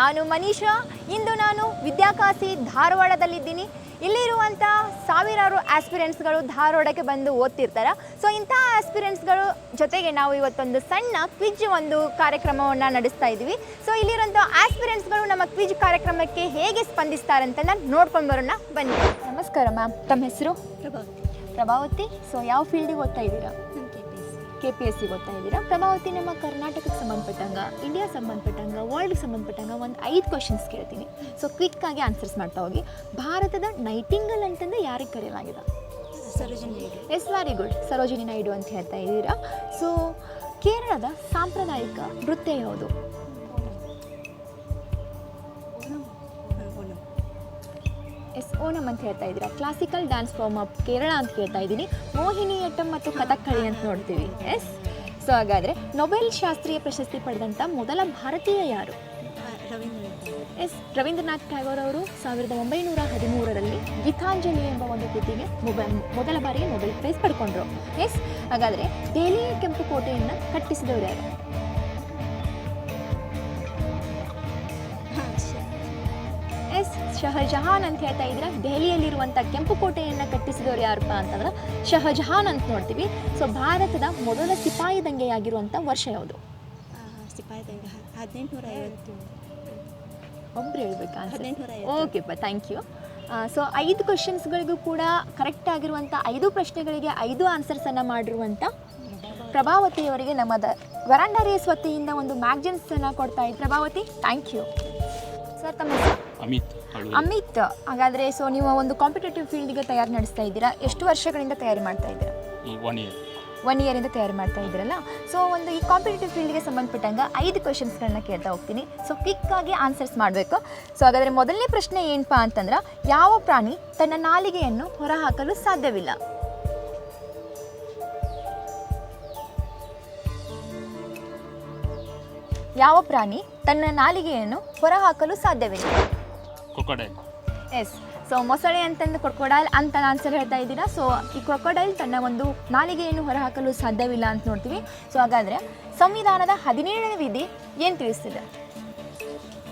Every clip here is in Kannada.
ನಾನು ಮನೀಷಾ. ಇಂದು ನಾನು ವಿದ್ಯಾಕಾಶಿ ಧಾರವಾಡದಲ್ಲಿದ್ದೀನಿ. ಇಲ್ಲಿರುವಂಥ ಸಾವಿರಾರು ಆಸ್ಪಿರೆಂಟ್ಸ್ಗಳು ಧಾರವಾಡಕ್ಕೆ ಬಂದು ಓದ್ತಿರ್ತಾರೆ. ಸೊ ಇಂಥ ಆಸ್ಪಿರೆಂಟ್ಸ್ಗಳು ಜೊತೆಗೆ ನಾವು ಇವತ್ತೊಂದು ಸಣ್ಣ ಕ್ವಿಜ್ ಒಂದು ಕಾರ್ಯಕ್ರಮವನ್ನು ನಡೆಸ್ತಾ ಇದ್ದೀವಿ. ಸೊ ಇಲ್ಲಿರುವಂಥ ಆಸ್ಪಿರೆಂಟ್ಸ್ಗಳು ನಮ್ಮ ಕ್ವಿಜ್ ಕಾರ್ಯಕ್ರಮಕ್ಕೆ ಹೇಗೆ ಸ್ಪಂದಿಸ್ತಾರೆ ಅಂತ ನಾನು ನೋಡ್ಕೊಂಡು ಬರೋಣ. ಬನ್ನಿ. ನಮಸ್ಕಾರ ಮ್ಯಾಮ್. ತಮ್ಮ ಹೆಸರು? ಪ್ರಭಾವತಿ. ಪ್ರಭಾವತಿ. ಸೊ ಯಾವ ಫೀಲ್ಡಿಗೆ ಓದ್ತಾ ಇದ್ದೀರಾ? ಕೆ ಪಿ ಎಸ್ ಸಿ ಓದ್ತಾ ಇದ್ದೀರಾ ಪ್ರಭಾವತಿ ನಮ್ಮ ಕರ್ನಾಟಕಕ್ಕೆ ಸಂಬಂಧಪಟ್ಟಂಗ ಇಂಡಿಯಾ ಸಂಬಂಧಪಟ್ಟಂಗ ವರ್ಲ್ಡ್ ಸಂಬಂಧಪಟ್ಟಂಗ ಒಂದು ಐದು ಕ್ವಶನ್ಸ್ ಕೇಳ್ತೀನಿ. ಸೊ ಕ್ವಿಕ್ ಆಗಿ ಆನ್ಸರ್ಸ್ ಮಾಡ್ತಾ ಹೋಗಿ. ಭಾರತದ ನೈಟಿಂಗಲ್ ಅಂತಂದು ಯಾರಿಗೆ ಕರೆಯಲಾಗಿದೆ? Sarojini Naidu. Yes very good Sarojini Naidu ಅಂತ ಹೇಳ್ತಾ ಇದ್ದೀರಾ. ಸೊ ಕೇರಳದ ಸಾಂಪ್ರದಾಯಿಕ ನೃತ್ಯ ಯಾವುದು? ಓಣಂ ಅಂತ ಹೇಳ್ತಾ ಇದ್ದೀರಾ? Classical dance form of Kerala ಅಂತ ಕೇಳ್ತಾ ಇದ್ದೀನಿ. ಮೋಹಿನಿಯಟ್ಟಂ ಮತ್ತು ಕಥಕ್ಕಳಿ ಅಂತ ನೋಡ್ತೀವಿ. ಎಸ್ ಸೊ ಹಾಗಾದರೆ ನೊಬೆಲ್ ಶಾಸ್ತ್ರೀಯ ಪ್ರಶಸ್ತಿ ಪಡೆದಂಥ ಮೊದಲ ಭಾರತೀಯ ಯಾರು? ಎಸ್ ರವೀಂದ್ರನಾಥ್ ಟ್ಯಾಗೋರ್ ಅವರು ಸಾವಿರದ ಒಂಬೈನೂರ ಹದಿಮೂರರಲ್ಲಿ ಗೀತಾಂಜಲಿ ಎಂಬ ಒಂದು ಕೃತಿಗೆ ಮೊಬೈಲ್ ಮೊದಲ ಬಾರಿಗೆ ನೊಬೆಲ್ ಪ್ರೈಸ್ ಪಡ್ಕೊಂಡ್ರು. ಎಸ್ ಹಾಗಾದರೆ ದೆಹಲಿಯ ಕೆಂಪು ಕೋಟೆಯನ್ನು ಕಟ್ಟಿಸಿದವರು ಯಾರು? ಶಹಜಹಾನ್ ಅಂತ ಹೇಳ್ತಾ ಇದ್ರೆ ದೆಹಲಿಯಲ್ಲಿರುವಂಥ ಕೆಂಪು ಕೋಟೆಯನ್ನು ಕಟ್ಟಿಸಿದವರು ಯಾರಪ್ಪ ಅಂತಂದ್ರೆ ಶಹಜಹಾನ್ ಅಂತ ನೋಡ್ತೀವಿ. ಸೊ ಭಾರತದ ಮೊದಲ ಸಿಪಾಯಿ ದಂಗೆಯಾಗಿರುವಂಥ ವರ್ಷ ಯಾವುದು? ಆ, ಸಿಪಾಯಿ ದಂಗೆ ಹದಿನೆಂಟುನೂರ ಐವತ್ತು ಒಬ್ರು ಹೇಳ್ಬೇಕಾ ಓಕೆಪ್ಪ ಥ್ಯಾಂಕ್ ಯು ಸೊ ಐದು ಕ್ವಶನ್ಸ್ಗಳಿಗೂ ಕೂಡ ಕರೆಕ್ಟ್ ಆಗಿರುವಂಥ ಐದು ಪ್ರಶ್ನೆಗಳಿಗೆ ಐದು ಆನ್ಸರ್ಸನ್ನು ಮಾಡಿರುವಂಥ ಪ್ರಭಾವತಿಯವರಿಗೆ ನಮ್ಮದ ವರಾಂಡ ರೇಸ್ ವತಿಯಿಂದ ಒಂದು ಮ್ಯಾಗ್ಜಿನ್ಸನ್ನು ಕೊಡ್ತಾ ಇದ್ದೆ ಪ್ರಭಾವತಿ ಥ್ಯಾಂಕ್ ಯು ಸರ್ ತಮ್ಮ ಹೆಸರು? ಅಮಿತ್. ಅಮಿತ್ ಹಾಗಾದರೆ ಸೊ ನೀವು ಒಂದು ಕಾಂಪಿಟೇಟಿವ್ ಫೀಲ್ಡ್ಗೆ ತಯಾರಿ ನಡೆಸ್ತಾ ಇದ್ದೀರಾ? ಎಷ್ಟು ವರ್ಷಗಳಿಂದ ತಯಾರಿ ಮಾಡ್ತಾ ಇದ್ದೀರಾ? ಈ ಒನ್ ಇಯರ್ ಒನ್ ಇಯರಿಂದ ತಯಾರಿ ಮಾಡ್ತಾ ಇದ್ದೀರಲ್ಲ? ಸೊ ಒಂದು ಈ ಕಾಂಪಿಟೇಟಿವ್ ಫೀಲ್ಡ್ಗೆ ಸಂಬಂಧಪಟ್ಟಂಗೆ ಐದು ಗಳನ್ನು ಕೇಳ್ತಾ ಹೋಗ್ತೀನಿ. ಸೊ ಕ್ವಿಕ್ಕಾಗಿ ಆನ್ಸರ್ಸ್ ಮಾಡಬೇಕು. ಸೊ ಹಾಗಾದರೆ ಮೊದಲನೇ ಪ್ರಶ್ನೆ ಏನಪ್ಪಾ ಅಂತಂದ್ರೆ ಯಾವ ಪ್ರಾಣಿ ತನ್ನ ನಾಲಿಗೆಯನ್ನು ಹೊರಹಾಕಲು ಸಾಧ್ಯವಿಲ್ಲ? ಯಾವ ಪ್ರಾಣಿ ತನ್ನ ನಾಲಿಗೆಯನ್ನು ಹೊರಹಾಕಲು ಸಾಧ್ಯವಿಲ್ಲ? ಕೊಕೊಡೈಲ್ ಎಸ್ ಸೊ ಮೊಸಳೆ ಅಂತಂದು ಕ್ರೊಕೊಡೈಲ್ ಅಂತ ಆನ್ಸರ್ ಹೇಳ್ತಾ ಇದ್ದೀರಾ? ಸೊ ಈ ಕ್ರೊಕೊಡೈಲ್ ತನ್ನ ಒಂದು ನಾಲಿಗೆಯನ್ನು ಹೊರಹಾಕಲು ಸಾಧ್ಯವಿಲ್ಲ ಅಂತ ನೋಡ್ತೀವಿ. ಸೊ ಹಾಗಾದರೆ ಸಂವಿಧಾನದ ಹದಿನೇಳನೇ ವಿಧಿ ಏನು ತಿಳಿಸ್ತಿದೆ?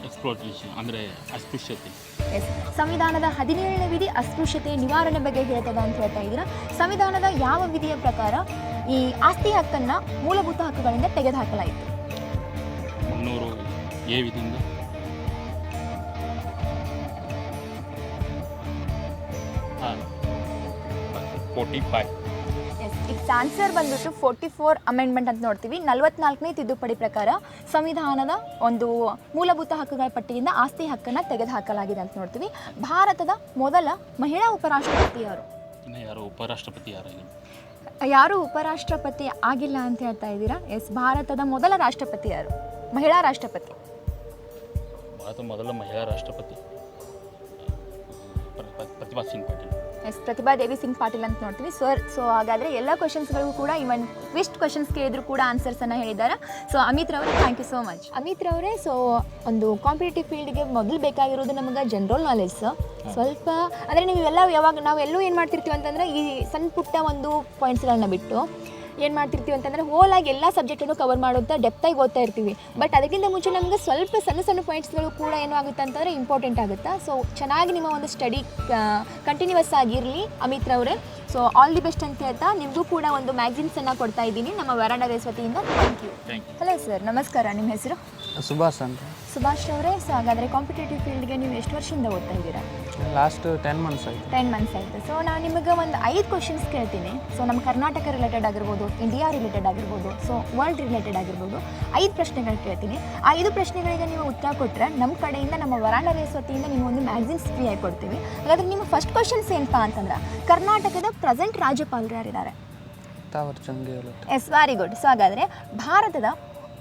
ಎಕ್ಸ್ಪ್ಲೋಟೇಷನ್ ಅಂದರೆ ಅಸ್ಪೃಶ್ಯತೆ. ಎಸ್ ಸಂವಿಧಾನದ ಹದಿನೇಳನೇ ವಿಧಿ ಅಸ್ಪೃಶ್ಯತೆ ನಿವಾರಣೆ ಬಗ್ಗೆ ಹೇಳ್ತದೆ ಅಂತ ಹೇಳ್ತಾ ಇದ್ದೀರಾ? ಸಂವಿಧಾನದ ಯಾವ ವಿಧಿಯ ಪ್ರಕಾರ ಈ ಆಸ್ತಿ ಹಕ್ಕನ್ನು ಮೂಲಭೂತ ಹಕ್ಕುಗಳಿಂದ ತೆಗೆದುಹಾಕಲಾಯಿತು? ಮುನ್ನೂರು A ವಿಧಿಯಿಂದ. Forty five yes it's answer ಬಂದ್ಬಿಟ್ಟು ಫೋರ್ಟಿ ಫೋರ್ ಅಮೆಂಡ್ಮೆಂಟ್ ಅಂತ ನೋಡ್ತೀವಿ. ನಲವತ್ನಾಲ್ಕನೇ ತಿದ್ದುಪಡಿ ಪ್ರಕಾರ ಸಂವಿಧಾನದ ಒಂದು ಮೂಲಭೂತ ಹಕ್ಕುಗಳ ಪಟ್ಟಿಯಿಂದ ಆಸ್ತಿ ಹಕ್ಕನ್ನು ತೆಗೆದುಹಾಕಲಾಗಿದೆ ಅಂತ ನೋಡ್ತೀವಿ. ಭಾರತದ ಮೊದಲ ಮಹಿಳಾ ಉಪರಾಷ್ಟ್ರಪತಿ ಯಾರು? ಯಾರೋ ಉಪರಾಷ್ಟ್ರಪತಿ ಯಾರಾಗಿಲ್ಲ? ಯಾರು ಉಪರಾಷ್ಟ್ರಪತಿ ಆಗಿಲ್ಲ ಅಂತ ಹೇಳ್ತಾ ಇದ್ದೀರಾ? ಎಸ್ ಭಾರತದ ಮೊದಲ ರಾಷ್ಟ್ರಪತಿ ಯಾರು? ಮಹಿಳಾ ರಾಷ್ಟ್ರಪತಿ. ಭಾರತ ಮೊದಲ ಮಹಿಳಾ ರಾಷ್ಟ್ರಪತಿ. ಪ್ರ- ಪ್ರ- ಪ್ರತಿಭಾ ಸಿಂಗ್ ಪಾಟೀಲ್. ಎಸ್ ಪ್ರತಿಭಾ ದೇವಿ ಸಿಂಗ್ ಪಾಟೀಲ್ ಅಂತ ನೋಡ್ತೀವಿ. ಸರ್ ಸೊ ಹಾಗಾದರೆ ಎಲ್ಲ ಕ್ವಶನ್ಸ್ಗಳಿಗೂ ಕೂಡ ಇವನ್ ಟ್ವಿಸ್ಟ್ ಕ್ವಶನ್ಸ್ ಕೇಳಿದ್ರು ಕೂಡ ಆನ್ಸರ್ಸನ್ನು ಹೇಳಿದ್ದಾರೆ so Amit ರವರೇ thank you so much Amit ರವರೇ so ಒಂದು ಕಾಂಪಿಟೇಟಿವ್ ಫೀಲ್ಡ್ಗೆ ಮೊದಲು ಬೇಕಾಗಿರೋದು ನಮಗೆ ಜನರಲ್ ನಾಲೆಜ್ ಸ್ವಲ್ಪ ಅಂದರೆ ನೀವು ಎಲ್ಲ ಯಾವಾಗ ನಾವು ಎಲ್ಲೂ ಏನು ಮಾಡ್ತಿರ್ತೀವಿ ಅಂತಂದರೆ ಈ ಸಣ್ಣ ಪುಟ್ಟ ಒಂದು ಪಾಯಿಂಟ್ಸ್ಗಳನ್ನ ಬಿಟ್ಟು ಏನು ಮಾಡ್ತಿರ್ತೀವಿ ಅಂತಂದರೆ ಹೋಲಾಗಿ ಆಗಿ ಎಲ್ಲ ಸಬ್ಜೆಕ್ಟನ್ನು ಕವರ್ ಮಾಡುವಂಥ ಡೆಪ್ತಾಗಿ ಓದ್ತಾ ಇರ್ತೀವಿ. ಬಟ್ ಅದಕ್ಕಿಂತ ಮುಂಚೆ ನಮಗೆ ಸ್ವಲ್ಪ ಸಣ್ಣ ಸಣ್ಣ ಪಾಯಿಂಟ್ಸ್ಗಳು ಕೂಡ ಏನು ಆಗುತ್ತೆ ಅಂತಂದರೆ ಇಂಪಾರ್ಟೆಂಟ್ ಆಗುತ್ತಾ? ಸೊ ಚೆನ್ನಾಗಿ ನಿಮ್ಮ ಒಂದು ಸ್ಟಡಿ ಕಂಟಿನ್ಯೂಸ್ ಆಗಿರಲಿ ಅಮಿತ್ ರವರೇ. ಸೊ ಆಲ್ ದಿ ಬೆಸ್ಟ್ ಅಂತ ಹೇಳ್ತಾ ನಿಮಗೂ ಕೂಡ ಒಂದು ಮ್ಯಾಗ್ಝಿನ್ಸನ್ನು ಕೊಡ್ತಾ ಇದ್ದೀನಿ. ನಮ್ಮ ವರಾಂಡ ರೇಸ್ ವತಿಯಿಂದ thank you thank you hello sir ನಮಸ್ಕಾರ ನಿಮ್ಮ ಹೆಸರು? ಸುಭಾಷ್ ಅಂತ. ಸುಭಾಷ್ ಅವರೇ ಸೊ ಹಾಗಾದರೆ ಕಾಂಪಿಟೇಟಿವ್ ಫೀಲ್ಡ್ಗೆ ನೀವು ಎಷ್ಟು ವರ್ಷದಿಂದ ಓದ್ತಾ ಇದ್ದೀರಾ? ಲಾಸ್ಟ್ ಟೆನ್ ಮಂತ್ಸ್ ಆಯಿತು. ಟೆನ್ ಮಂತ್ಸ್ ಆಯಿತು. ಸೊ ನಾನು ನಿಮಗೆ ಒಂದು ಐದು ಕ್ವಶನ್ಸ್ ಕೇಳ್ತೀನಿ. ಸೊ ನಮ್ಮ ಕರ್ನಾಟಕ ರಿಲೇಟೆಡ್ ಆಗಿರ್ಬೋದು ಇಂಡಿಯಾ ರಿಲೇಟೆಡ್ ಆಗಿರ್ಬೋದು ಸೊ ವರ್ಲ್ಡ್ ರಿಲೇಟೆಡ್ ಆಗಿರ್ಬೋದು ಐದು ಪ್ರಶ್ನೆಗಳು ಕೇಳ್ತೀನಿ. ಆ ಐದು ಪ್ರಶ್ನೆಗಳಿಗೆ ನೀವು ಉತ್ತರ ಕೊಟ್ಟರೆ ನಮ್ಮ ಕಡೆಯಿಂದ ನಮ್ಮ ವರಾಂಡ ರೇಸ್ ವತಿಯಿಂದ ನೀವು ಒಂದು ಮ್ಯಾಗ್ಝಿನ್ಸ್ ಫ್ರೀ ಆಗಿ ಕೊಡ್ತೀವಿ. ಹಾಗಾದ್ರೆ ನಿಮ್ಮ ಫಸ್ಟ್ ಕ್ವಶನ್ಸ್ ಏನಪ್ಪ ಅಂತಂದ್ರೆ ಕರ್ನಾಟಕದ ಪ್ರೆಸೆಂಟ್ ರಾಜ್ಯಪಾಲರು ಯಾರಿದ್ದಾರೆ? ಎಸ್ ವೆರಿ ಗುಡ್ ಸೊ ಹಾಗಾದರೆ ಭಾರತದ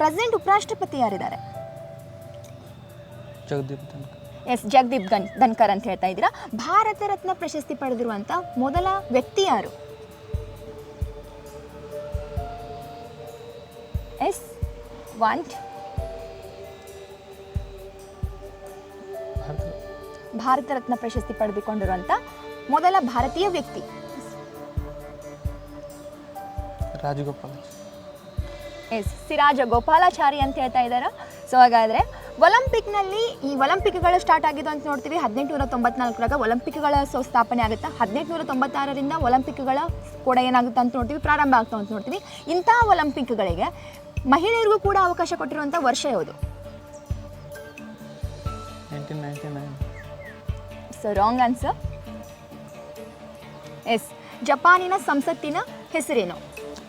ಪ್ರೆಸೆಂಟ್ ಉಪರಾಷ್ಟ್ರಪತಿ ಯಾರಿದ್ದಾರೆ? ಜಗದೀಪ್ ಧನ್ಕರ್. ಎಸ್ ಜಗದೀಪ್ ಗನ್ ಧನ್ಕರ್ ಅಂತ ಹೇಳ್ತಾ ಇದ್ದೀರಾ. ಭಾರತ ರತ್ನ ಪ್ರಶಸ್ತಿ ಪಡೆದಿರುವಂಥ ಮೊದಲ ವ್ಯಕ್ತಿ ಯಾರು? ಎಸ್ ವಾಂಟ್. ಭಾರತ. ಭಾರತ ರತ್ನ ಪ್ರಶಸ್ತಿ ಪಡೆದುಕೊಂಡಿರುವಂಥ ಮೊದಲ ಭಾರತೀಯ ವ್ಯಕ್ತಿ. ರಾಜಗೋಪಾಲ್. ಎಸ್ ಸಿರಾಜ ಗೋಪಾಲಾಚಾರಿ ಅಂತ ಹೇಳ್ತಾ ಇದ್ದಾರೆ? ಸೊ ಹಾಗಾದರೆ ಒಲಿಂಪಿಕ್ನಲ್ಲಿ ಈ ಒಲಿಂಪಿಕ್ಗಳು ಸ್ಟಾರ್ಟ್ ಆಗಿದ್ದು ಅಂತ ನೋಡ್ತೀವಿ. ಹದಿನೆಂಟುನೂರ ತೊಂಬತ್ನಾಲ್ಕರಾಗ ಒಲಿಂಪಿಕ್ಗಳ ಸೊ ಸ್ಥಾಪನೆ ಆಗುತ್ತೆ. ಹದಿನೆಂಟುನೂರ ತೊಂಬತ್ತಾರರಿಂದ ಒಲಿಂಪಿಕ್ಗಳ ಕೂಡ ಏನಾಗುತ್ತೆ ಅಂತ ನೋಡ್ತೀವಿ. ಪ್ರಾರಂಭ ಆಗ್ತಾವ ಅಂತ ನೋಡ್ತೀವಿ. ಇಂಥ ಒಲಿಂಪಿಕ್ಗಳಿಗೆ ಮಹಿಳೆಯರಿಗೂ ಕೂಡ ಅವಕಾಶ ಕೊಟ್ಟಿರುವಂಥ ವರ್ಷ ಯಾವುದು? ಸೊ ರಾಂಗ್ ಆನ್ಸರ್ ಎಸ್ ಜಪಾನಿನ ಸಂಸತ್ತಿನ ಹೆಸರೇನು?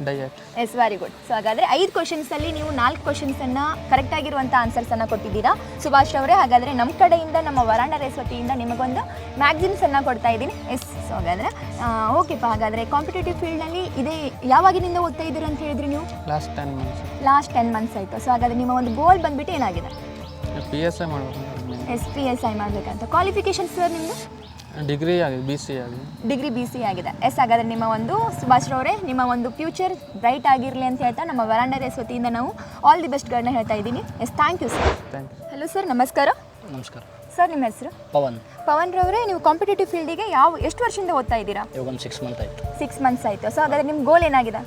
Diet. Yes very good so ಹಾಗಾದರೆ ಐದು ಕ್ವಶನ್ಸಲ್ಲಿ ನೀವು ನಾಲ್ಕು ಕ್ವಶನ್ಸನ್ನು ಕರೆಕ್ಟಾಗಿರುವಂಥ ಆನ್ಸರ್ಸನ್ನು ಕೊಟ್ಟಿದ್ದೀರಾ. ಸುಭಾಷ್ ಅವರೇ ಹಾಗಾದರೆ ನಮ್ಮ ಕಡೆಯಿಂದ ನಮ್ಮ ವರಾಂಡ ರೇಸ್ ವತಿಯಿಂದ ನಿಮಗೊಂದು ಮ್ಯಾಗ್ಝಿನ್ಸನ್ನು ಕೊಡ್ತಾ ಇದ್ದೀನಿ. ಎಸ್ ಸೊ ಹಾಗಾದರೆ ಓಕೆಪ್ಪ ಹಾಗಾದರೆ ಕಾಂಪಿಟೇಟಿವ್ ಫೀಲ್ಡ್ನಲ್ಲಿ ಇದೇ ಯಾವಾಗಿನಿಂದ ಓದ್ತಾ ಇದ್ದೀರ ಅಂತ ಹೇಳಿದ್ರಿ ನೀವು? Last ten months last ten months ಆಯಿತು. ಸೊ ಹಾಗಾದರೆ ನಿಮ್ಮ ಒಂದು ಗೋಲ್ ಬಂದ್ಬಿಟ್ಟು ಏನಾಗಿದೆ? ಪಿ ಎಸ್ ಐ ಮಾಡಬೇಕು ಎಸ್ ಪಿ ಎಸ್ ಐ ಮಾಡಬೇಕಂತ. ಕ್ವಾಲಿಫಿಕೇಶನ್ ಸರ್ ನಿಮ್ಮದು ಡಿಗ್ರಿ ಆಗಿದೆ ಬಿ ಸಿ ಆಗಿದೆ. ಡಿಗ್ರಿ ಬಿ ಸಿ ಆಗಿದೆ. ಎಸ್ ಹಾಗಾದರೆ ನಿಮ್ಮ ಒಂದು ಸುಭಾಷ್ ಅವರೇ ನಿಮ್ಮ ಒಂದು ಫ್ಯೂಚರ್ ಬ್ರೈಟ್ ಆಗಿರಲಿ ಅಂತ ಹೇಳ್ತಾ ನಮ್ಮ ವರಾಂಡ ರೇಸ್ ವತಿಯಿಂದ ನಾವು ಆಲ್ ದಿ ಬೆಸ್ಟ್ಗಳನ್ನ ಹೇಳ್ತಾ ಇದ್ದೀನಿ. Yes thank you sir thank you hello sir ನಮಸ್ಕಾರ. ನಮಸ್ಕಾರ. ಸರ್ ನಿಮ್ಮ ಹೆಸರು? ಪವನ್. ಪವನ್ ರವರೇ ನೀವು ಕಾಂಪಿಟೇಟಿವ್ ಫೀಲ್ಡಿಗೆ ಯಾವ ಎಷ್ಟು ವರ್ಷದಿಂದ ಓದ್ತಾ ಇದ್ದೀರಾ? ಇವಾಗ ಒಂದು ಸಿಕ್ಸ್ ಮಂತ್ ಆಯಿತು. ಸಿಕ್ಸ್ ಮಂತ್ಸ್ ಆಯಿತು. ಸೊ ಹಾಗಾದರೆ ನಿಮ್ಮ ಗೋಲ್ ಏನಾಗಿದೆ?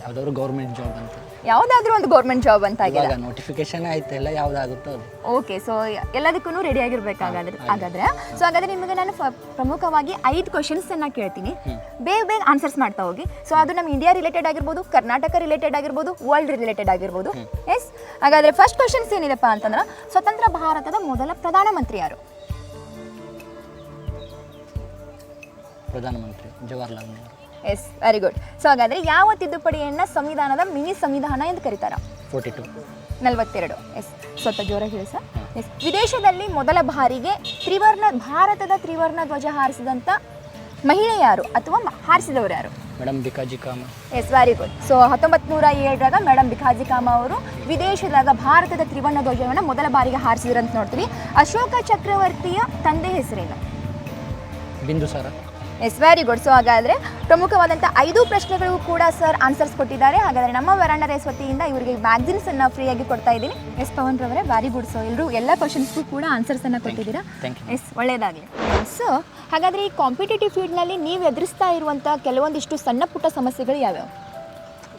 ಯಾವುದಾದ್ರು ಗೌರ್ಮೆಂಟ್ ಜಾಬ್ ಅಂತ. ಯಾವುದಾದ್ರೂ ಒಂದು ಗೌರ್ಮೆಂಟ್ ಜಾಬ್ ಅಂತ ಆಗಿದೆ. ಇವಾಗ ನೋಟಿಫಿಕೇಶನ್ ಎಲ್ಲ ಯಾವ್ದಾಗುತ್ತೋ ಅದು. ಓಕೆ ಸೊ ಎಲ್ಲದಕ್ಕೂ ರೆಡಿ ಆಗಿರ್ಬೇಕಾಗಾದ್ರೆ ಹಾಗಾದ್ರೆ ಸೊ ಹಾಗಾದ್ರೆ. ನಿಮಗೆ ನಾನು ಫ- ಪ್ರಮುಖವಾಗಿ ಐದು ಕ್ವಶನ್ಸನ್ನು ಕೇಳ್ತೀನಿ. ಬೇಗ ಬೇಗ ಆನ್ಸರ್ಸ್ ಮಾಡ್ತಾ ಹೋಗಿ. ಸೊ ಅದು ನಮ್ಮ ಇಂಡಿಯಾ ರಿಲೇಟೆಡ್ ಆಗಿರ್ಬೋದು ಕರ್ನಾಟಕ ರಿಲೇಟೆಡ್ ಆಗಿರ್ಬೋದು ವರ್ಲ್ಡ್ ರಿಲೇಟೆಡ್ ಆಗಿರ್ಬೋದು. ಎಸ್ ಹಾಗಾದ್ರೆ ಫಸ್ಟ್ ಕ್ವಶನ್ಸ್ ಏನಿದೆಪ್ಪ ಅಂತಂದ್ರೆ ಸ್ವತಂತ್ರ ಭಾರತದ ಮೊದಲ ಪ್ರಧಾನಮಂತ್ರಿ ಯಾರು? ಪ್ರಧಾನಮಂತ್ರಿ Jawaharlal Nehru. Yes very good so ಹಾಗಾದರೆ ಯಾವ ತಿದ್ದುಪಡಿಯನ್ನು ಸಂವಿಧಾನದ ಮಿನಿ ಸಂವಿಧಾನ ಎಂದು ಕರೀತಾರ? ಫೋರ್ಟಿ ಟು ನಲವತ್ತೆರಡು. ಎಸ್ ಸ್ವಲ್ಪ ಜೋರಾಗಿ ಹೇಳಿ ಸರ್ ಎಸ್ ವಿದೇಶದಲ್ಲಿ ಮೊದಲ ಬಾರಿಗೆ ತ್ರಿವರ್ಣ ಭಾರತದ ತ್ರಿವರ್ಣ ಧ್ವಜ ಹಾರಿಸಿದಂಥ ಮಹಿಳೆ ಯಾರು ಅಥವಾ ಹಾರಿಸಿದವರು ಯಾರು? ಮೇಡಮ್ ಬಿಕಾಜಿ ಕಾಮ ಎಸ್ ವೆರಿ ಗುಡ್ ಸೊ ಹತ್ತೊಂಬತ್ತು ನೂರ ಏಳರಾಗ ಮೇಡಮ್ ಬಿಕಾಜಿ ಕಾಮ ಅವರು ವಿದೇಶದಾಗ ಭಾರತದ ತ್ರಿವರ್ಣ ಧ್ವಜವನ್ನು ಮೊದಲ ಬಾರಿಗೆ ಹಾರಿಸಿದ್ರಂತ ಅಂತ ನೋಡ್ತೀವಿ. ಅಶೋಕ ಚಕ್ರವರ್ತಿಯ ತಂದೆ ಹೆಸರೇನು? Bindusara. Yes very good so ಹಾಗಾದರೆ ಪ್ರಮುಖವಾದಂಥ ಐದು ಪ್ರಶ್ನೆಗಳಿಗೂ ಕೂಡ ಸರ್ ಆನ್ಸರ್ಸ್ ಕೊಟ್ಟಿದ್ದಾರೆ. ಹಾಗಾದರೆ ನಮ್ಮ ವರಾಂಡ ರೇಸ್ ವತಿಯಿಂದ ಇವರಿಗೆ ಮ್ಯಾಗ್ಝಿನ್ಸನ್ನು ಫ್ರೀಯಾಗಿ ಕೊಡ್ತಾ ಇದ್ದೀನಿ. ಎಸ್ ಪವನ್ ರವರೇ ವೆರಿ ಗುಡ್ ಸೊ ಎಲ್ಲರೂ ಎಲ್ಲ ಕ್ವಶನ್ಸ್ಗೂ ಕೂಡ ಆನ್ಸರ್ಸನ್ನು ಕೊಟ್ಟಿದ್ದೀರಾ? ಎಸ್ ಒಳ್ಳೆಯದಾಗಲಿ ಸೊ ಹಾಗಾದರೆ ಈ ಕಾಂಪಿಟೇಟಿವ್ ಫೀಲ್ಡ್ನಲ್ಲಿ ನೀವು ಎದುರಿಸ್ತಾ ಇರುವಂಥ ಕೆಲವೊಂದಿಷ್ಟು ಸಣ್ಣ ಪುಟ್ಟ ಸಮಸ್ಯೆಗಳು ಯಾವ್ಯಾವು?